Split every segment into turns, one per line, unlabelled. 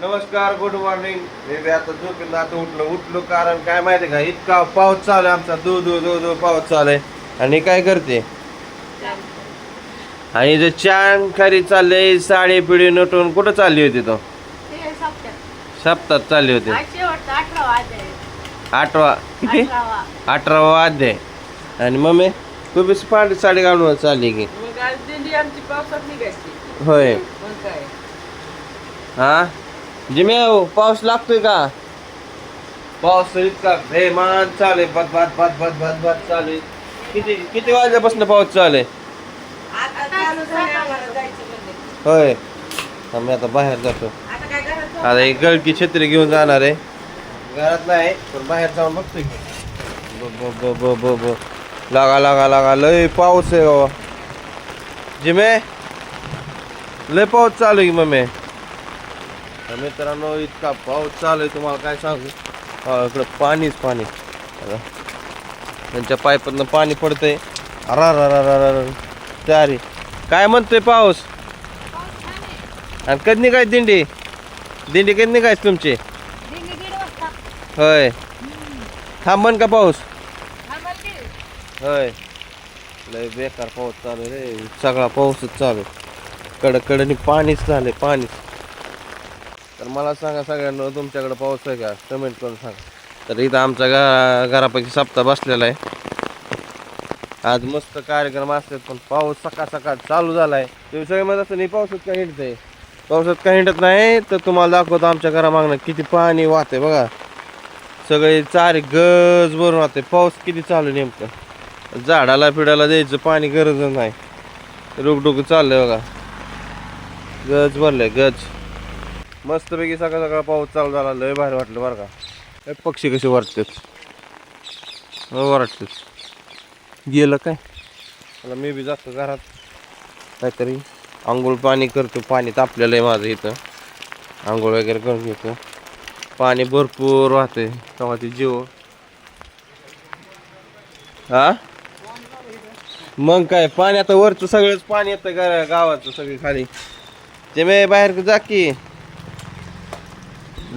नमस्कार good morning मी बी आता झोपेल आता उठलो उठलो कारण काय माहिती का? इतका पाऊस चालू आहे आमचा. दो दो दो दो पाऊस चालू आहे. आणि काय करते? आणि जे छान खरी चालले साडी पिढी नटून कुठं चालली होती तो?
ते सप्त्यात
सप्ताह चालली होती. आठवा किती?
अठरावा
अध्याय आणि मम्मी तू बी पांढरी साडी घालून चालली की?
मग आज दिंडी आमची पावसात निघायची.
होय. हा? जिम्या पाऊस लागतोय का पाऊस इतका बेमान चालू आहे बद बद बद बद बद बद चालू। आहे किती किती वाजल्यापासून पाऊस चालू? आहे होय. आम्ही आता बाहेर जातो.
आता काय घरात
आता एक गळकी छत्री घेऊन जाणार आहे. घरात नाही पण बाहेर जाऊन बघतोय ब ब ब ब ब ब. लागा लागा लागा. लय पाऊस आहे बाबा. जिमे लय पाऊस चालू आहे मम्मी? तर मित्रांनो इतका पाऊस चालू आहे तुम्हाला काय सांगू? इकडं पाणीच पाणी. त्यांच्या पायपातनं पाणी पडतंय. अरा रा चारी काय म्हणतोय पाऊस? आणि कधी काय दिंडी? दिंडी कधी निघायच तुमची? होय. थांबन का पाऊस? होय. लय बेकार पाऊस चालू आहे रे. सगळा पाऊसच चालू आहे. पाणीच झालंय पाणीच. तर मला सांगा सगळ्यांना तुमच्याकडे पाऊस आहे का? कमेंट करून सांगा. तर इथं आमच्या घरा घरापैकी सप्ताह बसलेला आहे. आज मस्त कार्यक्रम असतात पण पाऊस सकाळ सकाळ चालू झालाय. तुम्ही सगळे म्हणत असं नाही पावसात काय आहे पावसात काय हिंडत नाही तर तुम्हाला दाखवतो आमच्या घरामागणं किती पाणी वाहते बघा. सगळे चारे गज भरून वाहते पाऊस किती चालू नेमकं? झाडाला पिडाला द्यायचं पाणी गरज नाही. रुकडुक चाललंय बघा. गज भरलंय गज. मस्तपैकी सकाळ सकाळ पाऊस चालू झाला. लय भारी वाटलं बरं का. हे पक्षी कसे वाटतात वाटतात गेलं काय? मला मी बी जातो घरात. काहीतरी आंघोळ पाणी करतो. पाणी तापलेलं आहे माझं इथं. आंघोळ वगैरे करून घेतो. पाणी भरपूर वाहते तेव्हा ती जीव हा? मग काय? पाणी आता वरचं सगळंच पाणी येतं गावाचं सगळी खाली. ते मी बाहेर जा की.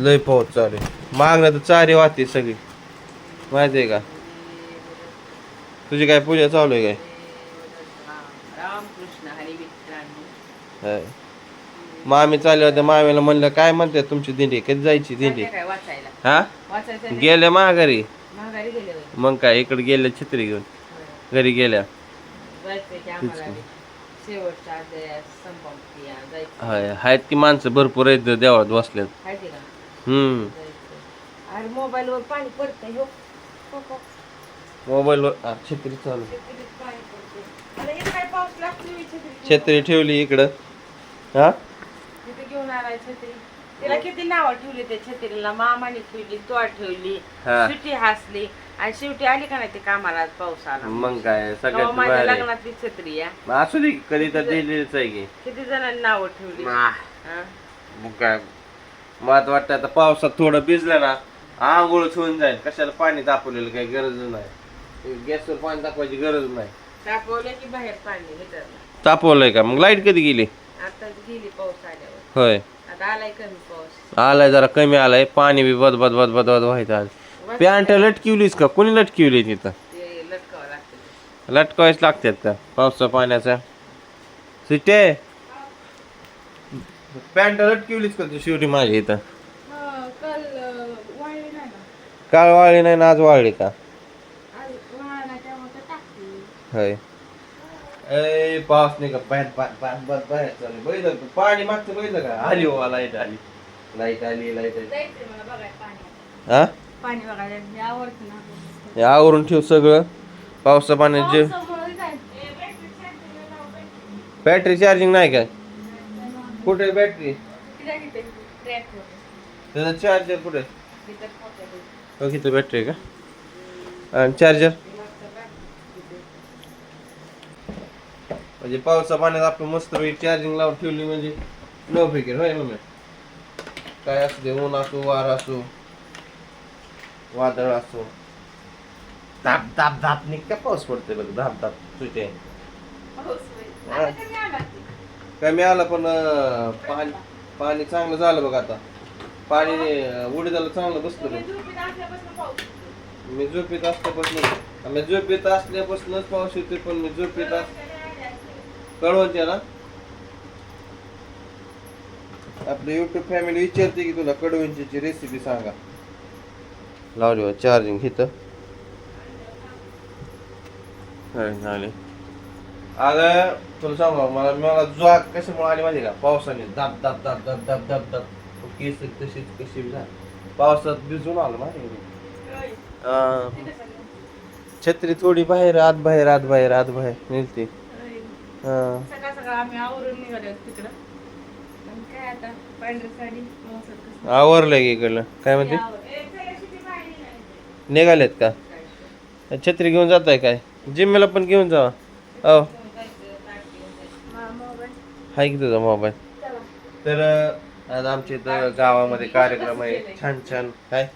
लय पाऊस चालू आहे. मागणं तर चारी वाहते सगळी. माहिती आहे का? तुझी काय पूजा चालू आहे काय?
रामकृष्ण हरी मित्रांनो.
हाय. मामी चालले होते मामीला म्हणलं काय म्हणते तुमची दिंडी? कधी जायची दिंडी?
काय वाचायला?
हा?
वाचायचं नाही?
गेल्या माघारी.
महागारी गेले.
मग काय इकडे गेल्या छत्री घेऊन. घरी गेल्या.
जायचंय की आम्हाला बी. शेवटचा अध्याय संपत्ती जायचं.
हाय आहेत की माणसं भरपूर आहेत देवळात बसल्यात
का?
हम्म.
जायचं अरे मोबाईलवर पाणी पडतंय हो.
छत्री चालू. छत्री ठेवली इकडं. हा?
घेऊन आलाय छत्री. तिला किती नावं ठेवली त्या छत्रीला? मामाने ठेवली तो ठेवली. सुट्टी हसली. आणि शेवटी आली का नाही ते कामाला पाऊस आला
मग काय सगळ्यात
माझ्या
भारी.
लग्नातली छत्री या
असू दे कधी तर दिलेलीच आहे की.
किती जणांनी नावं ठेवली?
मग काय मला वाटतं आता पावसात थोडं भिजलं ना आंघोळच होऊन जाईल. कशाला पाणी तापवलेलं काही गरज नाही. गॅसवर पाणी तापवायची गरज नाही.
तापवलं की बाहेर पाणी हिटरला
तापवलंय का? मग लाइट कधी गेली?
आता गेली पाऊस आल्यावर.
होय.
आता आलाय कमी पाऊस.
आलाय जरा कमी आलाय. पाणी बी बद बद बद बद बद व्हायचं आज. पॅन्ट लटकिवलीस का? कोणी लटकिवली तिथं?
ते लटकावं लागतं.
लटकावायच लागतात का? पावसा पाण्याचा. सुटे पॅन्ट लटकिवलीस का तू शिवरी माझी इथं.
काल वाळली नाही ना
काळ वाळली नाही ना आज वाळली का?
आज वाळला नाही त्यामुळे टाकली
होय. ए पाऊस नाही का? पॅन्ट बाहेर चालू बघितलं का? पाणी मागचं बघितलं का? आली हो लाइट आली. लाइट आली लाइट आली.
जायचंय मला बघाय पाणी.
हा
पाणी बघायला मी आवडतं ना.
हे आवरून ठेव सगळं. पावसा
पावसामुळे काय?
बॅटरी चार्जिंग नाही का कुठे बॅटरी त्याचा चार्जर कुठे
तिथं ठोक्यात.
बघ इथं बॅटरी का? आणि चार्जर म्हणजे पावसा पाण्यात आपण मस्त चार्जिंग लावून ठेवली म्हणजे नो फिकर होय मम्मी? काय असू दे ऊन असो वार असो वादळ असो. धाप धाप धाप निघता पाऊस पडते बघ. धाप धाप तुझे
कमी आला की.
कमी आला पण अं, पाणी पाणी चांगलं झालं बघ आता पाणी अं, उडीदाला चांगलं बसलं
येतो.
मी झोपेत असल्यापासून मी झोपेत असल्यापासूनच पाऊस येतोय पण मी झोपेत अस कळवते ना आपलं युट्यूब फॅमिली विचारते की तुला कडवंची रेसिपी सांगा लावली चार्जिंग इथं झाले अगं तुला सांगू मला मला जोग कशामुळे आली माहिती का पावसाने दाब दाब दाब दाब दाब दाब दाब केस तशीच कशी बी झाली पावसात भिजून आलं माहिती का? अं. छत्री थोडी बाहेर आत बाहेर आत बाहेर आत बाहेर निघते. हा.
सकाळ सकाळ आम्ही आवरून निघालो तिकडं आणि काय आता पांढरी साडी पावसात कसं.
आवरलं की इकडलं काय म्हणते. निघालेत का छत्री घेऊन जाताय काय जिम्मेला पण घेऊन जावा हो
मोबाईल.
हाय की तुझा मोबाईल
चला.
तर आज आमच्या इथं गावामध्ये कार्यक्रम आहे छान छान काय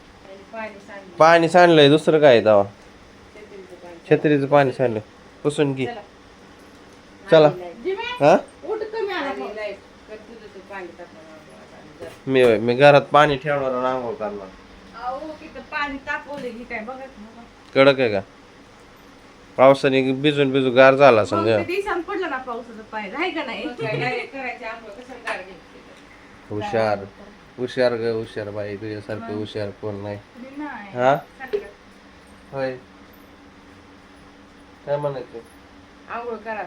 पाणी सांडलं.
पाणी सांडलंय दुसरं काय आहे तेव्हा
छत्रीचं पाणी.
सांडलंय पुसून घे
चला.
हा. मी होय, मी घरात पाणी ठेवणार आणि आंघोळ करणार. कडक आहे का पावसाने भिजून भिजून गार झाला समजा.
ते दिवसानं पडलं ना पावसाचं पाणी आहे का नाही? करायचे? आंघोळ कसं गार घ्यायची
हुशार. हुशार ग हुशार बाई. तुझ्यासारखं हुशार कोण नाही.
नाही.
हा. होय. काय म्हणायचं?
आंघोळ करा.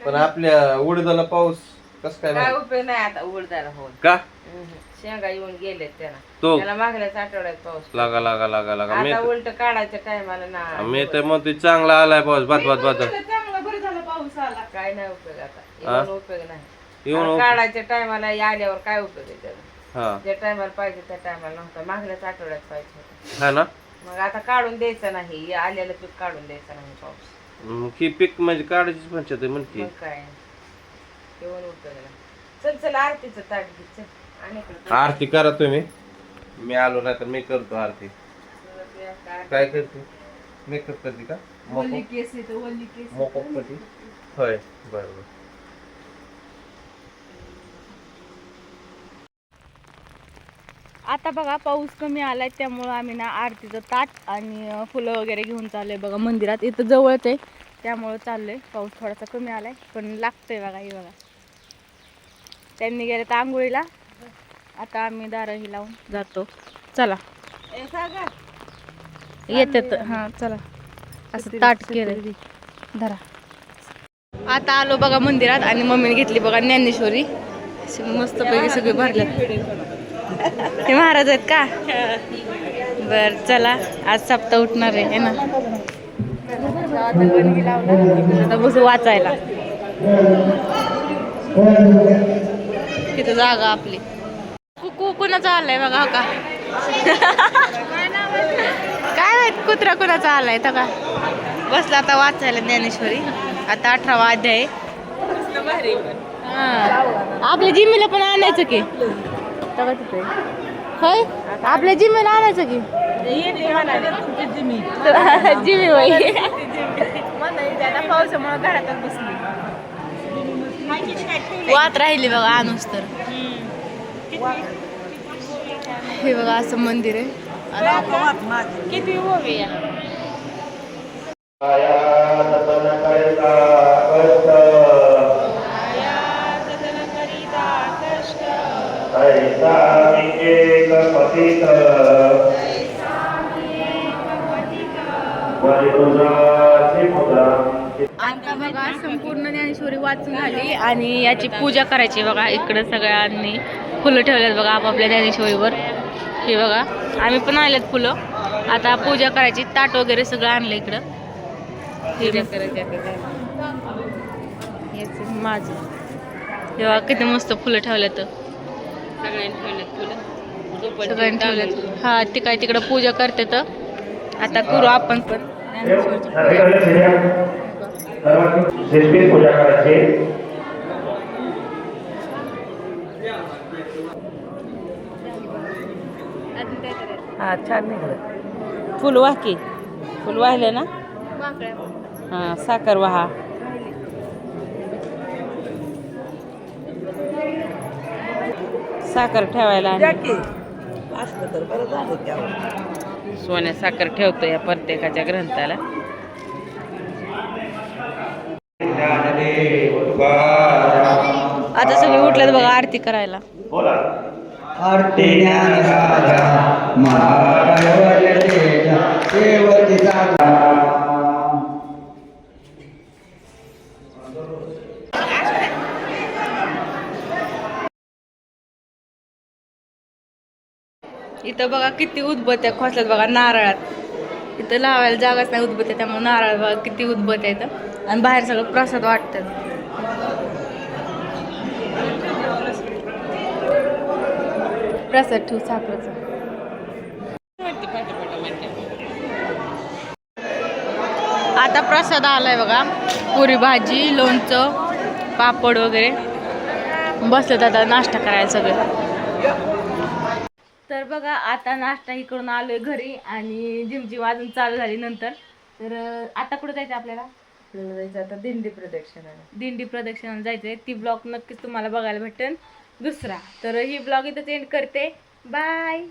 पण आपल्या उडदाला पाऊस कस काय?
उपयोग नाही आता उडदाला होऊन.
का?
शेंगा येऊन गेलेत त्याला
तो
त्याला मागल्याच आठवड्यात पाऊस
लागा लागा लागा लागा. मी
आता उलट काढायच्या टायमाला ना.
मी तर म्हणतोय चांगला आलाय पाऊस. भात भात भात.
चांगला बरं झालं पाऊस आला. काय नाही उपयोग आता.
हा?
येऊन उपयोग नाही.
येऊन
काढायच्या टायमाला आल्यावर काय उपयोग आहे त्याला?
हा.
ज्या टायमाला पाहिजे त्या टायमाला नव्हता. मागल्याच आठवड्यात पाहिजे होतं.
हा ना?
मग आता काढून द्यायचं नाही. हे आलेलं पीक काढून द्यायचं नाही पाऊस.
मग ही पीक म्हणजे काढायचीच पंचायत आहे म्हण की.
मग काय? येऊन उपयोग नाही. चल चल आरतीचं ताट घे चल.
आरती करा तुम्ही. मी आलो नाही तर मी करतो आरती. काय करते? मेकअप करते का? मोकअप? करते. होय बरोबर.
आता बघा पाऊस कमी आलाय त्यामुळं आम्ही ना आरतीचं ताट आणि फुलं वगैरे घेऊन चाललोय. बघा मंदिरात इथं जवळच आहे. त्यामुळं चाललोय. पाऊस थोडासा कमी आलाय पण लागतोय बघा हे बघा. त्यांनी गेले तर आंघोळीला. आता आम्ही दारही लावून जातो. चला. येतात. हां चला. असं ताट केलं धरा. आता आलो बघा मंदिरात आणि मम्मीने घेतली बघा ज्ञानेश्वरी. अशी मस्तपैकी सगळे भरल्यात ते महाराज आहेत का? बर चला. आज सप्ताह उठणार आहे है ना? आता बसू वाचायला. तिथं जागा आपली. कुकू कुणाचा आलाय बघा हो का? काय माहीत कुत्रा कुणाचा आलाय तर का? बसला आता वाचायला ज्ञानेश्वरी. आता अठरावा अध्याय. आहे. आपल्या जिमीला पण आणायचं की? होय? आपल्या जिमीला आणायचं की? जिमी होय.
पावसामुळे घरातच बसली
वात राहिली बघा आणूस तर. हे बघा असं मंदिर आहे.
किती
आता बघा संपूर्ण ज्ञानेश्वरी वाचून झाली आणि याची पूजा करायची बघा इकडं सगळ्यांनी. फुलं ठेवल्यात बघा आपापल्या ज्ञानेश्वरीवर हे बघा आम्ही पण आणल्यात फुलं. आता पूजा करायची ताट वगैरे सगळं आणलं इकडं. हे याचं माझं. हे बघा किती मस्त फुलं ठेवल्यात.
सगळ्यांनी ठेवलेत फुलं.
सगळ्यांनी ठेवल्यात. हा ते काय तिकडं पूजा करतात. आता करू आपण पण. ज्ञानेश्वरीची पूजा.
पूजा करायची
अजून काय करायचं
हा छान निघलं. फुल वाह की फुल वाहिले ना?
वाकड्या
हा साखर वाहा. साखर ठेवायला
सोन्या साखर ठेवतो या प्रत्येकाच्या ग्रंथाला. आता सगळे उठल्यात बघा आरती करायला.
आरती ज्ञान जागा
इथं बघा किती उदबत्या खोसल्यात बघा नारळात. इथं लावायला जागाच नाही उदबत्या त्यामुळे नारळ बघा किती उदबत्या इथं. आणि बाहेर सगळं प्रसाद वाटतात प्रसाद ठेवू साखरेचा. आता प्रसाद आलाय बघा. पुरी भाजी लोणचं पापड वगैरे. बसलेत आता नाश्ता करायला सगळे. तर बघा आता नाश्ता इकडून आलोय घरी आणि जिमची वाजून चालू झाली नंतर. तर आता कुठं जायचं आपल्याला?
आपल्याला जायचं आता दिंडी प्रदक्षिणाला.
दिंडी प्रदक्षिणाला जायचंय. ती ब्लॉग नक्कीच तुम्हाला बघायला भेटेल. दुसरा. तर ही ब्लॉग इथंच एंड करते. बाय